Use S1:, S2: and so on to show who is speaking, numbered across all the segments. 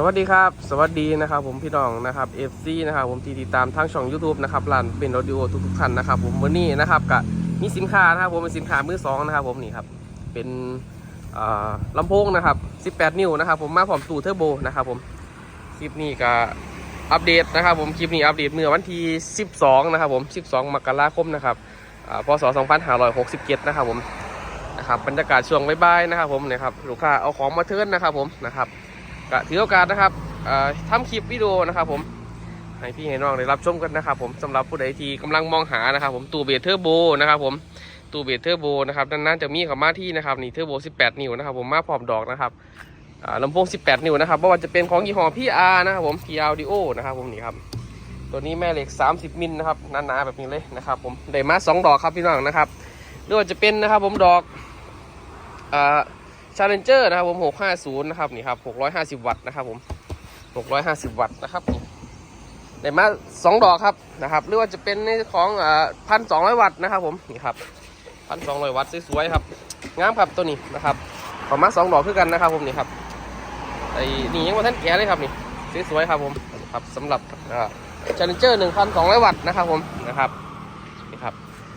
S1: สวัสดีครับ สวัสดีนะครับผมพี่น้องนะครับ FC นะครับผมที่ติดตามทางช่อง YouTube นะครับร้านเป็นออดิโอทุกๆท่านนะครับผมวันนี้นะครับกับมีสินค้านะครับผมเป็นสินค้ามือสองนะครับผมนี่ครับเป็นลำโพงนะครับ 18 นิ้วนะครับผมมาพร้อมตู้เทอร์โบนะครับผมคลิปนี้ก็อัปเดตนะครับผมคลิปนี้อัปเดตเมื่อวันที่ 12 นะครับผม 12 มกราคมนะครับอ่าพศ 2567 นะครับผมนะครับบรรยากาศช่วงบ่ายๆนะครับผมเนี่ยครับลูกค้าเอาของมาเทิร์นนะครับผมนะครับ ก็ถือโอกาสนะครับเอ่อทำคลิปวิดีโอนะครับผมให้พี่ให้น้องได้รับชมกันนะครับผมสำหรับผู้ใดที่กำลังมองหานะครับผมตู้เบสเทอร์โบนะครับผมตู้เบสเทอร์โบนะครับด้านนั้นจะมีเข้ามาที่นะครับนี่เทอร์โบ 18 นิ้วนะครับผมมาพร้อมดอกนะครับอ่าลำโพง 18 นิ้วนะครับไม่ว่าจะเป็นของยี่ห้อ PR นะครับผม PR Audio นะครับผมนี่ครับตัวนี้แม่เหล็ก 30 มิลนะครับหนาๆแบบนี้เลยนะครับผมได้มา 2 ดอกครับพี่น้องนะครับหรือว่าจะเป็นนะครับผมดอกอ่า Challenger นะครับผม 650 นะครับนี่ครับ 650 วัตต์นะครับผม 650 วัตต์นะครับได้มา 2 ดอกครับนะครับ หรือว่าจะเป็นในของอ่า1,200วัตต์นะครับผมนี่ครับ1,200วัตต์สวยๆครับงามครับตัวนี้นะครับประมาณ2ดอกคือกันนะครับผมนี่ครับไอ้นี่ยังว่าท่านแก่เลยครับนี่สวยๆครับผมครับสำหรับอ่า Challenger 1,200 วัตต์นะครับผมนะครับ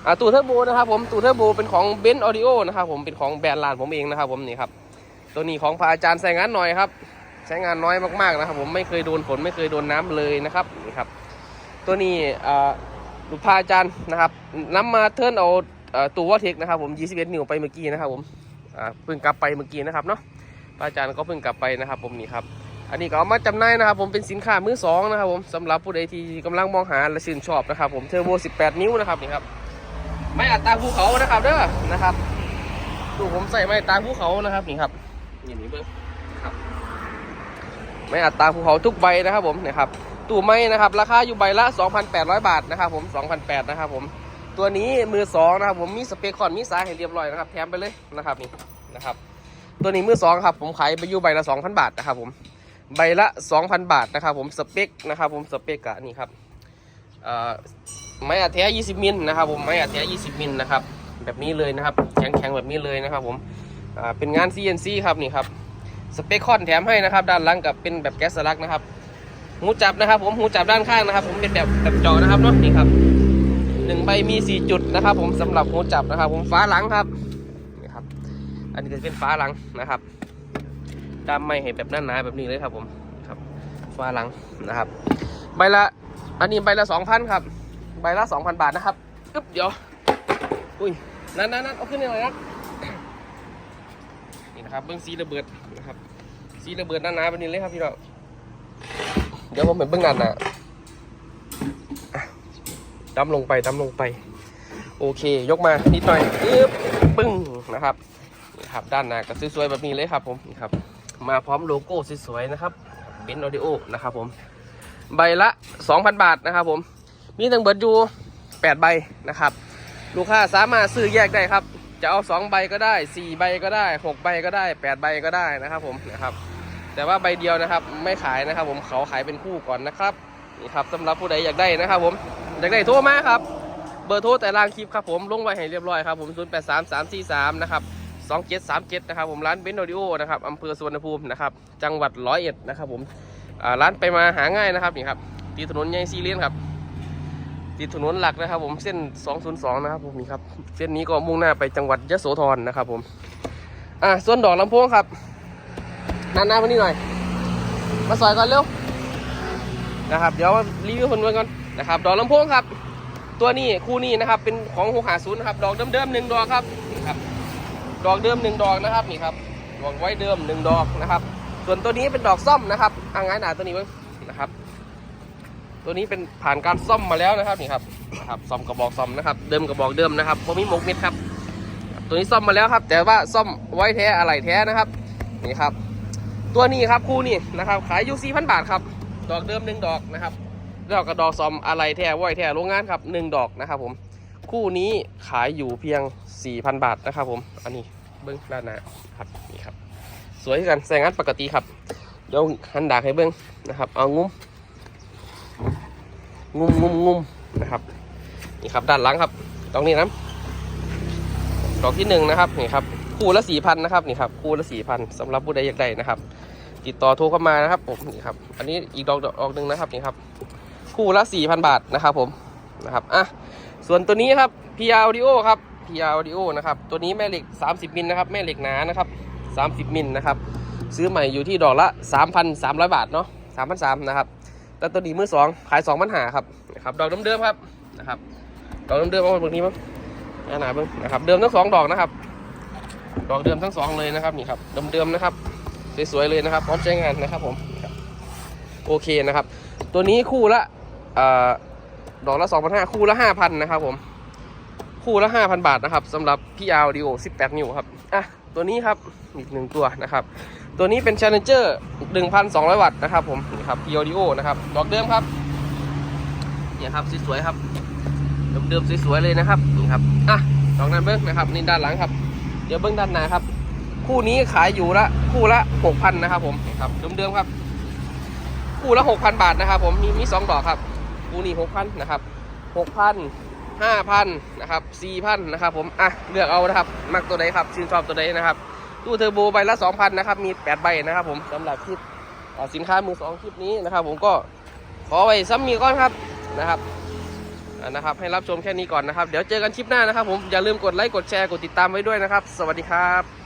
S1: อ่าตูเทอร์โบนะครับผมตูเทอร์โบเป็นของเบนซ์ออดิโอนะครับผมเป็นของแบรนด์ลานผมเองนะครับผมนี่ครับตัวนี้ของพระอาจารย์ใส่งานหน่อยครับใช้งานน้อยมากๆนะครับ ผมไม่เคยโดนฝนไม่เคยโดนน้ำเลยนะครับนี่ครับ ตัวนี้อ่าลูกพระอาจารย์นะครับนำมาเทิร์นเอาตู้วอเทคนะครับผม21นิ้วไปเมื่อกี้นะครับผมอ่าเพิ่งกลับไปเมื่อกี้นะครับเนาะพระอาจารย์ก็เพิ่งกลับไปนะครับ ผมนี่ครับอันนี้ก็เอามาจำหน่ายนะครับผมเป็นสินค้ามือสองนะครับผมสำหรับผู้ใดที่กำลังมองหาและชื่นชอบนะครับผมเทอร์โบ 18 นิ้วนะครับนี่ครับ ไม่อัดตาภูเขานะครับเด้อนะครับดูผมใส่ไม่ตาภูเขานะครับนี่ครับนี่นี่เบิ้งครับไม่อัดตาภูเขาทุกใบนะครับผมนะครับตู้ไม้นะครับราคาอยู่ใบละ 2,800 บาทนะครับผม2,800นะครับผมตัวนี้มือสองนะครับผมมีสเปคคอนมีสายให้เรียบร้อยนะครับแถมไปเลยนะครับนี่นะครับ ตัวนี้มือสองครับผมขายไปอยู่ใบละ2,000 บาทนะครับผมใบละ 2,000 บาทนะครับผมสเปคนะครับผมสเปคกะนี่ครับเอ่อ ไม้อัดแท้ 20 มิลนะครับผมไม้อัดแท้ 20 มิลนะครับแบบนี้เลยนะครับแข็งๆแบบนี้เลยนะครับผมเป็นงาน CNC ครับนี่ครับสเปคคอนแถมให้นะครับ ด้านหลังกับเป็นแบบแก๊สสลักนะครับหูจับนะครับ ผมหูจับด้านข้างนะครับ ผมเป็นแบบแบบจอนะครับเนาะนี่ครับหนึ่งใบมี 4 จุดนะครับ ผมสำหรับหูจับนะครับ ผมฟ้าหลังครับนี่ครับ อันนี้จะเป็นฟ้าหลังนะครับดามไม่เห็นแบบหนาๆแบบนี้เลยครับผมครับฟ้าหลังนะครับ ใบละอันนี้ใบละ2,000ครับ ใบละ 2,000 บาทนะครับอึ๊บเดี๋ยว อุ้ย นั่นนั่นนั่นเอาขึ้นยังไงนะนี่นะครับ เบื้องสีระเบิดนะครับ สีระเบิดหนาๆแบบนี้เลยครับพี่น้อง เดี๋ยวผมเป็นเบื้องหน้านาอะดำลงไปดำลงไป โอเค ยกมา นิดหน่อยอึ๊บปึ้งนะครับนี่ครับ ด้านหน้าก็สวยๆแบบนี้เลยครับ ผมนี่ครับ มาพร้อมโลโก้สวยๆนะครับเบนออดิโอนะครับผม ใบละ 2,000 บาทนะครับผม มีทั้งเบิดอยู่8ใบนะครับ ลูกค้าสามารถซื้อแยกได้ครับ จะเอา2ใบก็ได้4ใบก็ได้6ใบก็ได้8ใบก็ได้นะครับผมนะครับ แต่ว่าใบเดียวนะครับไม่ขายนะครับ ผมเขาขายเป็นคู่ก่อนนะครับนี่ครับสำหรับผู้ใดอยากได้นะครับ ผมอยากได้โทรมาครับ เบอร์โทรแต่ล่างคลิปครับผมลงไว้ให้เรียบร้อยครับผม0 8 3 3 4 3นะครับ2737นะครับผมร้านเบนโอดิโอนะครับอำเภอสุวรรณภูมินะครับจังหวัดร้อยเอ็ดนะครับผมร้านไปมาหาง่ายนะครับนี่ครับตีถนนใหญ่ซีเลียนครับ ติดถนนหลักนะครับ ผมเส้น 202 นะครับผมนี่ครับเส้นนี้ก็มุ่งหน้าไปจังหวัดยะโสธรนะครับ ผม อะส่วนดอกลำโพงครับนานๆวันนี้หน่อย มาสอยก่อนเร็วนะครับ เดี๋ยวมารีวิวคนไว้ก่อนนะครับ ดอกลำโพงครับ ตัวนี้คู่นี้นะครับ เป็นของหกหาศูนย์นะครับ ดอกเดิมๆหนึ่งดอกครับนี่ครับ ดอกเดิมหนึ่งดอกนะครับนี่ครับดอกไว้เดิมหนึ่งดอกนะครับ ส่วนตัวนี้เป็นดอกซ่อมนะครับอ่างไงหนาตัวนี้มั้ง ตัวนี้เป็นผ่านการซ่อมมาแล้วนะครับนี่ครับนะครับซ่อมกระบอกซ่อมนะครับ เดิมกระบอกเดิมนะครับผมมีหมกเม็ดครับ ตัวนี้ซ่อมมาแล้วครับ แต่ว่าซ่อมไว้แท้อะไรแท้นะครับนี่ครับ ตัวนี้ครับคู่นี้นะครับ ขายอยู่สี่พันบาทครับดอกเดิมหนึ่งดอกนะครับแล้วก็ดอกซ่อมอะไรแท้ไว้แท้โรงงานครับหนึ่งดอกนะครับผมคู่นี้ขายอยู่เพียง 4,000 บาทนะครับผม อันนี้เบิ้องด้านหน้าครับนี่ครับ สวยกันใส่งานปกติครับ เดี๋ยวหันดากให้เบิ้องนะครับ เอางุ้ม งุ้มงุ้มงุ้มนะครับนี่ครับด้านหลังครับตรงนี้นะดอกที่หนึ่งนะครับนี่ครับคู่ละสี่พันนะครับนี่ครับคู่ละสี่พันสำหรับผู้ใดอยากได้นะครับ ติดต่อโทรเข้ามานะครับผมนี่ครับอันนี้อีกดอกดอกหนึ่งนะครับนี่ครับ คู่ละ4,000บาทนะครับผมนะครับอะส่วนตัวนี้ครับ PR Audio ครับ PR Audio นะครับตัวนี้แม่เหล็ก 30มิลนะครับแม่เหล็กหนานะครับ30มิลนะครับซื้อใหม่อยู่ที่ดอกละ 3,300 บาทเนาะ3,300นะครับ แต่ตัวนี้มือสองขาย2,000หาครับนะครับดอกเดิมๆครับนะครับดอกเดิมๆเอาแบบนี้มั้งหนาเบิ้งนะครับเดิมทั้งสองดอกนะครับ ดอกเดิมทั้งสองเลยนะครับนี่ครับเดิมๆนะครับสวยๆเลยนะครับพร้อมใช้งานนะครับผมโอเคนะครับ ตัวนี้คู่ละเอ่อดอกละ2,500คู่ละ5,000นนะครับผมคู่ละ5,000บาทนะครับสำหรับพี่อาร์ดิโอ18นิ้วครับอะตัวนี้ครับอีกหนึ่งตัวนะครับ ตัวนี้เป็น Challenger 1,200 วัตต์นะครับผมนี่ครับ p ี Audio นะครับดอกเดิมครับเนี่ยครับสวยๆครับเดิมๆสวยๆเลยนะครับนี่ครับอะดอกนั้นเบิ้งนะครับนี่ด้านหลังครับ เดี๋ยวเบิ้งด้านหน้าครับ คู่นี้ขายอยู่ละคู่ละ6,000นะครับผมนี่ครับเดิมๆครับ คู่ละ6,000 บาทนะครับ ผมมีมีสองดอกครับคู่นี้6,000นะครับ6,000 5,000นะครับ4,000นะครับผม อะ เลือกเอานะครับ มักตัวใดครับ ชื่นชอบตัวใดนะครับ ตู้เทอร์โบใบละ 2,000 นะครับ มี 8 ใบนะครับผมสำหรับคลิปสินค้ามือสองคลิปนี้นะครับผมก็ขอไว้ซ้ำมีก่อนครับนะครับนะครับ ให้รับชมแค่นี้ก่อนนะครับ เดี๋ยวเจอกันคลิปหน้านะครับผมอย่าลืมกดไลค์กดแชร์กดติดตามไว้ด้วยนะครับ สวัสดีครับ